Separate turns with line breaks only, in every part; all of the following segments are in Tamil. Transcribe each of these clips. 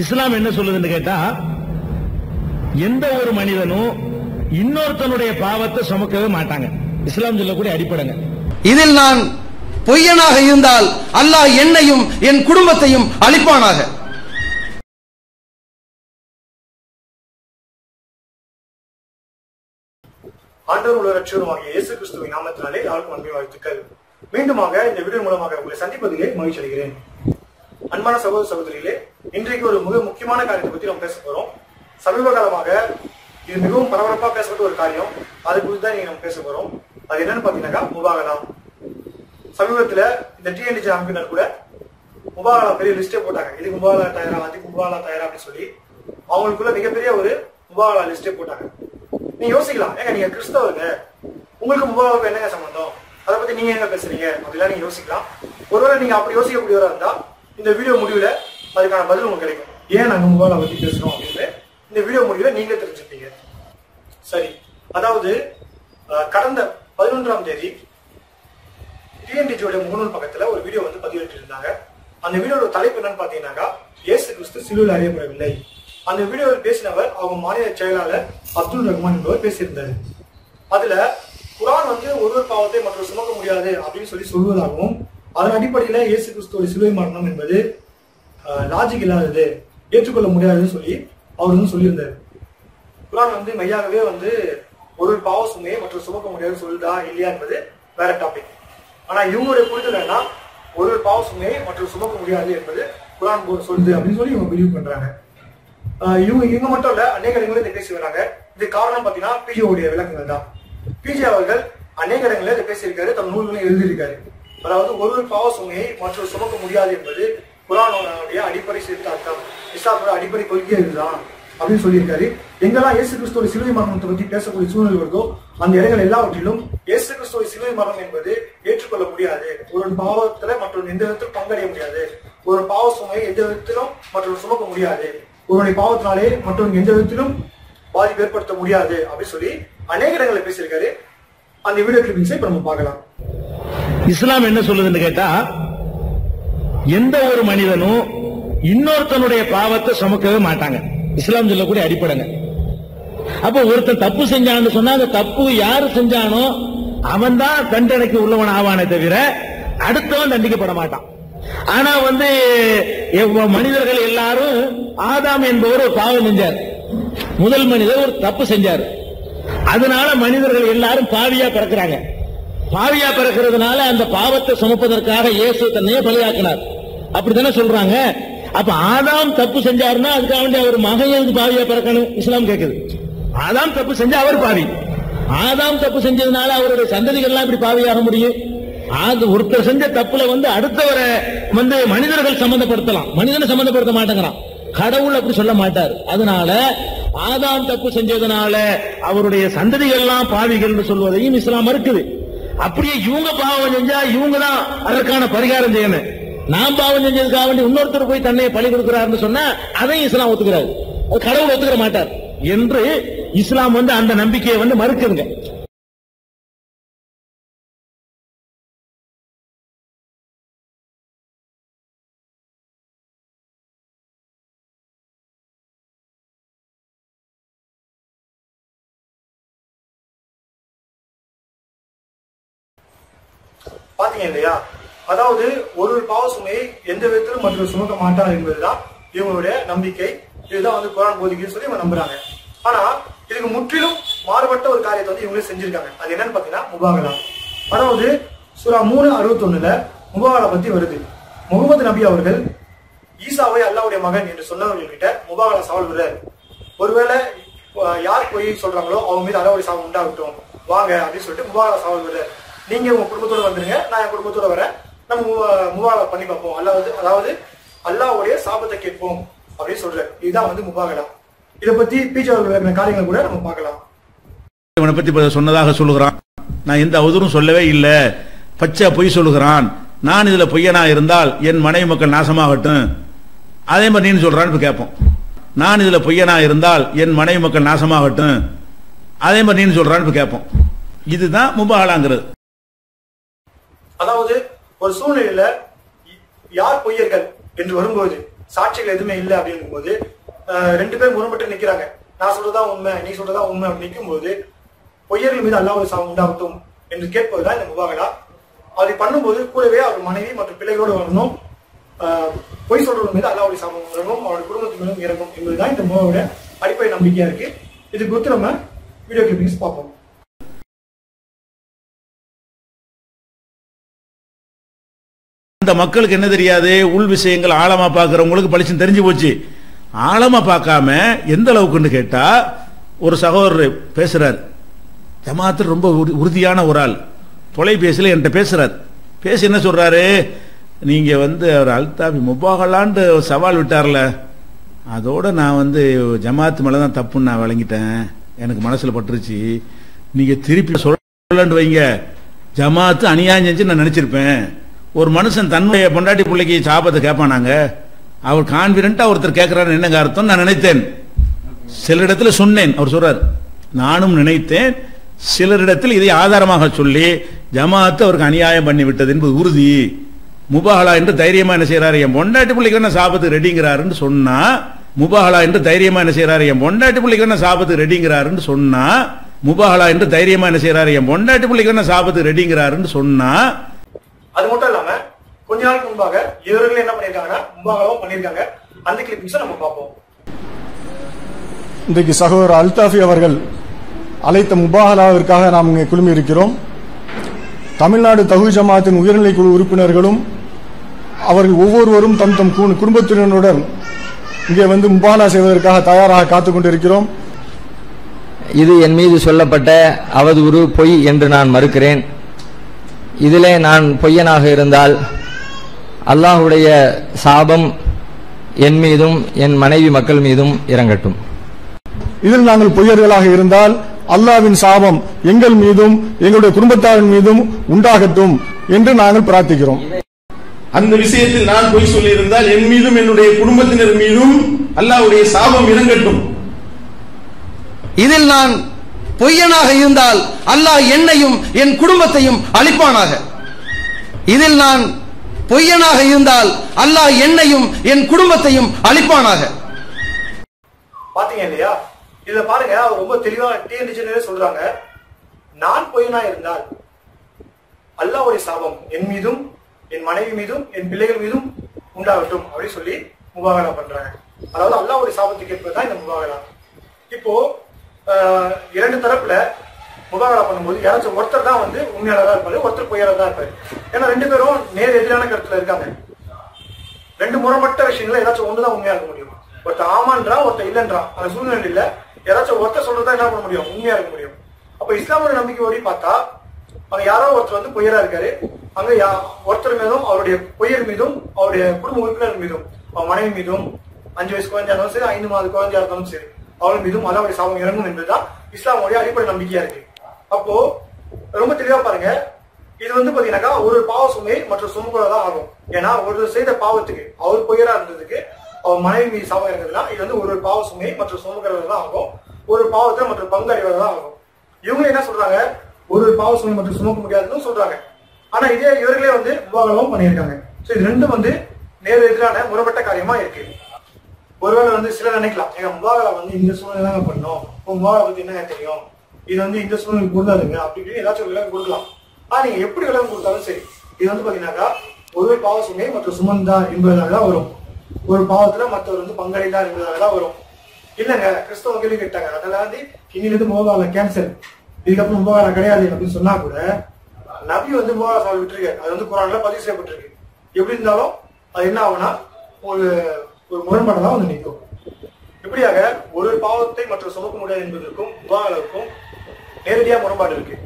இஸ்லாம் என்ன சொல்லுதுன்னு கேட்டா எந்த ஒரு மனிதனும் இன்னொருத்தனுடைய பாவத்தை சுமக்கவே மாட்டாங்க. இஸ்லாம் சொல்லக்கூடிய அடிப்படைங்க.
இதில் நான் பொய்யனாக இருந்தால் அல்லாஹ் என்னையும் என் குடும்பத்தையும் அழிப்பானாக.
ஆண்டவர் உள்ள ரட்சகருமாகிய இயேசு கிறிஸ்துவின் நாமத்தினாலே யாருக்கும் அன்பை வாழ்த்துக்கள். மீண்டுமாக இந்த வீடியோ மூலமாக உங்களை சந்திப்பதிலே மகிழ்ச்சி அடைகிறேன் அன்பான சகோதர சகோதரிகளே இன்றைக்கு ஒரு மிக முக்கியமான காரியத்தை பத்தி நம்ம பேச போறோம். சமீப காலமாக இது மிகவும் பரபரப்பா பேசப்பட்ட ஒரு காரியம். அது குறித்து தான் நம்ம பேச போறோம். அது என்னன்னு பாத்தீங்கன்னாக்கா முபாகலாம் சமீபத்துல இந்த டிஎன்டிஜி அமைப்பினர் கூட முபாகலா பெரிய லிஸ்டே போட்டாங்க. இது முபாகலா தயாரா அதுக்கு முபாகலா தயாரா அப்படின்னு சொல்லி அவங்களுக்குள்ள மிகப்பெரிய ஒரு முபாகலா லிஸ்டே போட்டாங்க. நீங்க யோசிக்கலாம். ஏங்க நீங்க கிறிஸ்தவங்க. உங்களுக்கு முபாகலுக்கு என்னங்க சம்பந்தம்? அதை பத்தி நீங்க எங்க பேசுறீங்க? அப்படிலாம் நீங்க யோசிக்கலாம். ஒருவேளை நீங்க அப்படி யோசிக்கக்கூடியவரா இருந்தா இந்த வீடியோ முடிவில் அதுக்கான பதில் உங்களுக்கு கிடைக்கும். ஏன் நாங்கள் முகவலை பற்றி பேசுகிறோம் அப்படின்னு இந்த வீடியோ முடிவில் நீங்களே தெரிஞ்சுப்பீங்க. சரி அதாவது கடந்த பதினொன்றாம் தேதி டிஎன்டிஜியோட முகநூல் பக்கத்தில் ஒரு வீடியோ வந்து பதிவிட்டு அந்த வீடியோட தலைப்பு என்னன்னு பார்த்தீங்கன்னாக்கா இயேசு கிறிஸ்து சிலுவில் அறியப்படவில்லை. அந்த வீடியோவில் பேசினவர் அவங்க மாநில செயலாளர் அப்துல் ரஹ்மான் என்பவர் பேசியிருந்தார். அதுல குரான் வந்து ஒருவர் பாவத்தை மற்றவர் சுமக்க முடியாது அப்படின்னு சொல்லி சொல்வதாகவும் அதன் அடிப்படையில் இயேசு கிறிஸ்துவோட சிலுவை மரணம் என்பது லாஜிக் இல்லாதது ஏற்றுக்கொள்ள முடியாதுன்னு சொல்லி அவர் வந்து சொல்லியிருந்தாரு. குரான் வந்து மெய்யாகவே வந்து ஒரு பாவ சுமையை மற்றும் சுமக்க முடியாது சொல்லுதா இல்லையா என்பது வேற டாபிக் ஆனா இவங்களுடைய புரிதல் என்ன ஒரு பாவ சுமையை மற்றும் சுமக்க முடியாது என்பது குரான் சொல்லுது அப்படின்னு சொல்லி இவங்க பிலீவ் பண்றாங்க. இவங்க இவங்க மட்டும் இல்ல அநேக இடங்களில் இதை பேசி வராங்க. இது காரணம் பாத்தீங்கன்னா பிஜிஓடைய விளக்கங்கள் தான். பிஜி அவர்கள் அநேக இடங்களில் இதை பேசியிருக்காரு தம் நூல்களையும் எழுதியிருக்காரு. அதாவது ஒரு பாவ சுமையை மற்றொரு சுமக்க முடியாது என்பது குரானுடைய அடிப்படை சேர்த்து அர்த்தம் இஸ்லாத்தோட அடிப்படை கொள்கை இதுதான் அப்படின்னு சொல்லியிருக்காரு. எங்கெல்லாம் இயேசு கிறிஸ்துவோட சிலுவை மரணத்தை பத்தி பேசக்கூடிய சூழ்நிலை வருதோ அந்த இடங்கள் எல்லாவற்றிலும் இயேசு கிறிஸ்துவ சிலுவை மரணம் என்பது ஏற்றுக்கொள்ள முடியாது. ஒரு பாவத்துல மற்றொரு எந்த விதத்திலும் பங்கடைய முடியாது. ஒரு பாவ சுமையை எந்த விதத்திலும் மற்றொரு சுமக்க முடியாது. ஒருவனை பாவத்தினாலே மற்றவங்க எந்த விதத்திலும் பாதிப்பு ஏற்படுத்த முடியாது அப்படின்னு சொல்லி அநேக இடங்களை பேசியிருக்காரு. அந்த வீடியோ கிளிப்பிங்ஸை இப்ப நம்ம பார்க்கலாம்.
இஸ்லாம் என்ன சொல்லுதுன்னு கேட்டா எந்த ஒரு மனிதனும் இன்னொருத்தனுடைய பாவத்தை சுமக்கவே மாட்டாங்க. இஸ்லாம் சொல்லக்கூடிய அடிப்படைங்க. அப்ப ஒருத்தன் தப்பு செஞ்சான்னு சொன்னா அந்த தப்பு யாரு செஞ்சானோ அவன் தான் தண்டனைக்கு உள்ளவன் ஆவானே தவிர அடுத்தவன் தண்டிக்கப்பட மாட்டான். ஆனா வந்து மனிதர்கள் எல்லாரும் ஆதாம் என்பவர் ஒரு பாவம் செஞ்சார். முதல் மனிதர் ஒரு தப்பு செஞ்சார். அதனால மனிதர்கள் எல்லாரும் பாவியா பிறக்கிறாங்க. பாவியா பிறக்கிறதுனால அந்த பாவத்தை சுமப்பதற்காக இயேசு தன்னையே பலியாக்கினார். அப்படித்தானே சொல்றாங்க? அப்ப ஆதாம் தப்பு செஞ்சாருன்னா அதுக்காக வேண்டிய அவர் மகன் எதுக்கு பாவியா பிறக்கணும்? இஸ்லாம் கேட்குது ஆதாம் தப்பு செஞ்சா அவர் பாவி. ஆதாம் தப்பு செஞ்சதுனால அவருடைய சந்ததிகள்லாம் இப்படி பாவியாக முடியும். அது ஒருத்தர் செஞ்ச தப்புல வந்து அடுத்தவரை வந்து மனிதர்கள் சம்பந்தப்படுத்தலாம் மனிதனை சம்பந்தப்படுத்த மாட்டேங்கிறான். கடவுள் அப்படி சொல்ல மாட்டார். அதனால ஆதாம் தப்பு செஞ்சதுனால அவருடைய சந்ததிகள்லாம் பாவிகள்னு சொல்வதையும் இஸ்லாம் மறுக்குது. அப்படியே இவங்க பாவம் செஞ்சா இவங்க தான் அதற்கான பரிகாரம் செய்யணும். நான் பாவம் செஞ்சதுக்காக வேண்டி இன்னொருத்தர் போய் தன்னை பழி கொடுக்கிறாருன்னு சொன்னா அதையும் இஸ்லாம் ஒத்துக்கிறாரு. கடவுள் ஒத்துக்கிற மாட்டார். என்று இஸ்லாம் வந்து அந்த நம்பிக்கையை வந்து மறுக்குதுங்க.
பாத்தீங்க இல்லையா? அதாவது ஒரு பாவ சுமையை எந்த விதத்திலும் மற்றவர் சுமக்க மாட்டார் என்பதுதான் இவங்களுடைய நம்பிக்கை. இதுதான் வந்து குரான் போதிக்குன்னு சொல்லி இவங்க நம்புறாங்க. ஆனா இதுக்கு முற்றிலும் மாறுபட்ட ஒரு காரியத்தை வந்து இவங்களே செஞ்சிருக்காங்க. அது என்னன்னு பாத்தீங்கன்னா முபாகலா. அதாவது சுரா மூணு அறுபத்தொன்னுல முபாகலா பத்தி வருது. முகமது நபி அவர்கள் ஈசாவை அல்லாவுடைய மகன் என்று சொன்னவர்கள்கிட்ட முபாகலா சவால் விடுறாரு. ஒருவேளை யார் போய் சொல்றாங்களோ அவங்க மீது அல்லாவுடைய சாவல் உண்டாகட்டும். வாங்க அப்படின்னு சொல்லிட்டு முபாகலா சவால் விடுறாரு. நீங்க உங்க குடும்பத்தோட வந்துருங்க. நான் என் குடும்பத்தோட வரேன். நம்ம முவா- முபாகலா பண்ணி பார்ப்போம். அல்லாவது அதாவது அல்லாவுடைய சாபத்தை கேட்போம் அப்படின்னு சொல்றாரு. இதுதான் வந்து முபாகலா. இதை பத்தி பீச் அவர்கள் காரியங்களை கூட நம்ம பார்க்கலாம்.
இவனை பத்தி சொன்னதாக சொல்லுகிறான். நான் எந்த அவதூறும் சொல்லவே இல்லை. பச்சை பொய் சொல்லுகிறான். நான் இதுல பொய்யனா இருந்தால் என் மனைவி மக்கள் நாசமாகட்டும். அதே மாதிரி நீ சொல்றான்னு இப்ப கேட்போம். நான் இதுல பொய்யனா இருந்தால் என் மனைவி மக்கள் நாசமாகட்டும். அதே மாதிரி நீ சொல்றான்னு இப்ப கேட்போம். இதுதான் முபாகலாங்கிறது.
அதாவது ஒரு சூழ்நிலையில யார் பொய்யர்கள் என்று வரும்போது சாட்சிகள் எதுவுமே இல்லை அப்படிங்கும் போது ரெண்டு பேர் முரண்பட்டு நிக்கிறாங்க. நான் சொல்றதா உண்மை நீ சொல்றதா உண்மை அப்படின்னு நிற்கும் போது பொய்யர்கள் மீது அல்லாஹ் சாபம் உண்டாகட்டும் என்று கேட்பதுதான் இந்த முபாகலா. அதை பண்ணும்போது கூடவே அவர் மனைவி மற்றும் பிள்ளைகளோடு வரணும். பொய் சொல்றவங்க மீது அல்லாவுடைய சாபம் இறங்கும் அவருடைய குடும்பத்தின் மீதும் இறங்கும் என்பதுதான் இந்த முகாவோட அடிப்படை நம்பிக்கையா இருக்கு. இது குறித்து நம்ம வீடியோ கிளிப்பிங்ஸ் பார்ப்போம்.
அந்த மக்களுக்கு என்ன தெரியாது? உள் விஷயங்கள் ஆழமா பார்க்குறவங்களுக்கு பளிச்சு தெரிஞ்சு போச்சு. ஆழமா பார்க்காம எந்த அளவுக்குன்னு கேட்டா ஒரு சகோதரர் பேசுறார். ஜமாத்து ரொம்ப உறுதியான ஒரு ஆள். தொலைபேசியில் என்கிட்ட பேசுறார். பேசி என்ன சொல்றாரு? நீங்க வந்து அவர் அல்தாபி முபாகலான்ட்டு ஒரு சவால் விட்டார்ல. அதோட நான் வந்து ஜமாத்து மேலே தான் தப்புன்னு நான் விளங்கிட்டேன். எனக்கு மனசில் பட்டுருச்சு. நீங்க திருப்பி சொல்லன்னு வைங்க. ஜமாத்து அநியாயம் செஞ்சு நான் நினைச்சிருப்பேன். ஒரு மனுஷன் தன்னுடைய பொண்டாட்டி பிள்ளைக்கு சாபத்தை கேட்பானாங்க. அவர் கான்பிடண்டா ஒருத்தர் கேட்கிறாரு என்னங்க அர்த்தம்? நான் நினைத்தேன். சிலரிடத்தில் சொன்னேன். அவர் சொல்றார் நானும் நினைத்தேன். சிலரிடத்தில் இதை ஆதாரமாக சொல்லி ஜமாத்து அவருக்கு அநியாயம் பண்ணி விட்டது என்பது உறுதி. முபாகலா என்று தைரியமா என்ன செய்யறாரு என் பொண்டாட்டி பிள்ளைக்கு என்ன சாபத்துக்கு ரெடிங்கிறாருன்னு சொன்னா முபாகலா என்று தைரியமா என்ன செய்யறாரு என் பொண்டாட்டி பிள்ளைக்கு என்ன சாபத்துக்கு ரெடிங்கிறாருன்னு சொன்னா முபாகலா என்று தைரியமா என்ன செய்யறாரு என் பொண்டாட்டி பிள்ளைக்கு என்ன சாபத்துக்கு ரெடிங்கிறாருன்னு சொன்னா
அது மட்டும் இல்ல கொஞ்ச நாளுக்கு முன்பாக இவர்கள் என்ன பண்ணிருக்காங்கன்னா முபாகலாவும் பண்ணிருக்காங்க அந்த கிளிப்பிங்ஸை நம்ம பார்ப்போம்.
இன்றைக்கு சகோதரர் அல்தாஃபி அவர்கள் அழைத்த முபாகலாவிற்காக நாம் இங்கே குழுமி இருக்கிறோம் தமிழ்நாடு தகு ஜமாத்தின் உயர்நிலை குழு உறுப்பினர்களும் அவர்கள் ஒவ்வொருவரும் தம் தம் குடும்பத்தினருடன் இங்கே வந்து முபாகலா செய்வதற்காக தயாராக காத்துக் கொண்டிருக்கிறோம்.
இது என் மீது சொல்லப்பட்ட அவதூறு பொய் என்று நான் மறுக்கிறேன். இதிலே நான் பொய்யனாக இருந்தால் அல்லாஹுடைய சாபம் என் மீதும் என் மனைவி மக்கள் மீதும் இறங்கட்டும்.
இதில் நாங்கள் பொய்யர்களாக இருந்தால் அல்லாவின் சாபம் எங்கள் மீதும் எங்களுடைய குடும்பத்தாரின் மீதும் உண்டாகட்டும் என்று நாங்கள் பிரார்த்திக்கிறோம்.
அந்த விஷயத்தில் நான் பொய் சொல்லியிருந்தால் என் மீதும் என்னுடைய குடும்பத்தினர் மீதும் அல்லாஹ்வுடைய சாபம் இறங்கட்டும்.
இதில் நான் பொய்யனாக இருந்தால் அல்லாஹ் என்னையும் என் குடும்பத்தையும் அழிப்பானாக. இதில் நான் பொய்யனாக இருந்தால் அல்லாஹ் என்னையும் என் குடும்பத்தையும் அழிப்பானாக.
பாத்தீங்க இல்லையா? இதுல பாருங்க ரொம்ப தெளிவா டிஎன்டிஜனரே சொல்றாங்க. நான் பொய்யனா இருந்தால் அல்லாஹ்வுடைய சாபம் என் மீதும் என் மனைவி மீதும் என் பிள்ளைகள் மீதும் உண்டாகட்டும் அப்படின்னு சொல்லி முபாகலா பண்றாங்க. அதாவது அல்லாஹ்வுடைய சாபத்துக்கு ஏற்பதுதான் இந்த முபாகலா. இப்போ ஆஹ், இரண்டு தரப்புல முபாகலா பண்ணும்போது யாராச்சும் ஒருத்தர் தான் வந்து உண்மையாளராக இருப்பாரு ஒருத்தர் பொய்யாளர் தான் இருப்பாரு. ஏன்னா ரெண்டு பேரும் நேர் எதிரான கருத்துல இருக்காங்க. ரெண்டு முறைப்பட்ட விஷயங்கள ஏதாச்சும் ஒண்ணுதான் உண்மையா இருக்க முடியும்? ஒருத்தர் ஆமான்றா ஒருத்தர் இல்லன்றா. அந்த சூழ்நிலையில ஏதாச்சும் ஒருத்தர் சொல்றதா என்ன பண்ண முடியும்? உண்மையா இருக்க முடியும். அப்ப இஸ்லாமோட நம்பிக்கையோடி பார்த்தா அங்க யாரோ ஒருத்தர் வந்து பொய்யரா இருக்காரு. அங்க யா- ஒருத்தர் மீதும் அவருடைய பொய்யர் மீதும் அவருடைய குடும்ப உறுப்பினர் மீதும் அவன் மனைவி மீதும் அஞ்சு வயசு குழந்தையா இருந்தாலும் சரி ஐந்து மாத குழந்தையா இருந்தாலும் சரி அவள் மீதும் அல்லாவுடைய சாபம் இறங்கும் என்பதுதான் இஸ்லாமுடைய அடிப்படை நம்பிக்கையா இருக்கு. அப்போ ரொம்ப தெளிவா பாருங்க. இது வந்து பாத்தீங்கன்னாக்கா ஒரு பாவ சுமை மற்றும் சுமக்குள்ள தான் ஆகும். ஏன்னா ஒரு செய்த பாவத்துக்கு அவர் பொய்யரா இருந்ததுக்கு அவர் மனைவி மீது சாபம் இறங்குதுன்னா இது வந்து ஒரு பாவ சுமை மற்றும் சுமக்கிறது தான் ஆகும். ஒரு பாவத்தை மற்றும் பங்கு அடைவது தான் ஆகும். இவங்க என்ன சொல்றாங்க? ஒரு பாவ சுமை மற்றும் சுமக்க முடியாதுன்னு சொல்றாங்க. ஆனா இதே இவர்களே வந்து விவாகரமும் பண்ணியிருக்காங்க. சோ இது ரெண்டும் வந்து நேர் எதிரான முறைப்பட்ட காரியமா இருக்கு. ஒருவேளை வந்து சிலர் நினைக்கலாம் எங்க முபாகலா வந்து இந்த சூழ்நிலை தாங்க பண்ணோம். உங்க முபாகலா பத்தி என்னங்க தெரியும்? இது வந்து இந்த சூழ்நிலை பொருளாதுங்க அப்படின்னு ஏதாச்சும் ஒரு விலங்கு கொடுக்கலாம். ஆனா நீங்க எப்படி விலங்கு கொடுத்தாலும் சரி. இது வந்து பாத்தீங்கன்னாக்கா ஒரு பாவ சுமை மற்றும் சுமந்தா என்பதாக தான் வரும். ஒரு பாவத்துல மற்றவர் வந்து பங்களித்தார் என்பதாக தான் வரும். இல்லங்க கிறிஸ்தவ கேள்வி கேட்டாங்க. அதெல்லாம் வந்து இன்னிலிருந்து மோகால கேன்சர் இதுக்கப்புறம் முககால கிடையாது அப்படின்னு சொன்னா கூட நபி வந்து முககால சாவி விட்டுருக்கு அது வந்து குரான்ல பதிவு செய்யப்பட்டிருக்கு. எப்படி இருந்தாலும் அது என்ன ஆகும்னா ஒரு ஒரு முரண்பாடு தான் வந்து நிற்கும் இப்படியாக ஒரு பாவத்தை மற்றும் சுமக்க முடியாது என்பதற்கும் முகாகளுக்கும் நேரடியா முரண்பாடு இருக்கு.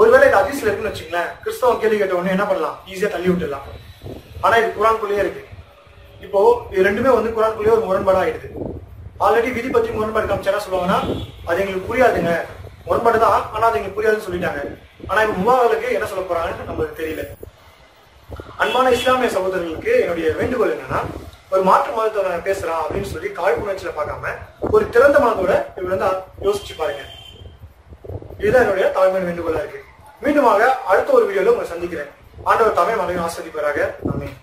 ஒருவேளை இது அதிசல இருக்குன்னு வச்சுங்களேன் கிறிஸ்தவம் கேள்வி கேட்ட உடனே என்ன பண்ணலாம்? ஈஸியா தள்ளி விட்டுடலாம். ஆனா இது குரான்குள்ளேயே இருக்கு. இப்போ இது ரெண்டுமே வந்து குரான்குள்ளேயே ஒரு முரண்பாடா ஆயிடுது. ஆல்ரெடி விதி பத்தி முரண்பாடு காமிச்சா என்ன சொல்லுவாங்கன்னா அது எங்களுக்கு புரியாதுங்க. முரண்பாடு தான் ஆனா அது எங்களுக்கு புரியாதுன்னு சொல்லிட்டாங்க. ஆனா இப்ப முகாகளுக்கு என்ன சொல்ல போறாங்கன்னு நம்மளுக்கு தெரியல. அன்பான இஸ்லாமிய சகோதரர்களுக்கு என்னுடைய வேண்டுகோள் என்னன்னா ஒரு மாற்று மதத்தோட பேசுறான் அப்படின்னு சொல்லி காழ்ப்புணர்ச்சியில பார்க்காம ஒரு திறந்த மனதோட இவர் வந்து யோசிச்சு பாருங்க. இதுதான் என்னுடைய தலைமையான வேண்டுகோளா இருக்கு. மீண்டுமாக அடுத்த ஒரு வீடியோல உங்களை சந்திக்கிறேன். ஆண்டவர் தமிழ் மனைவி ஆஸ்வதிப்பாராக ஆமென்.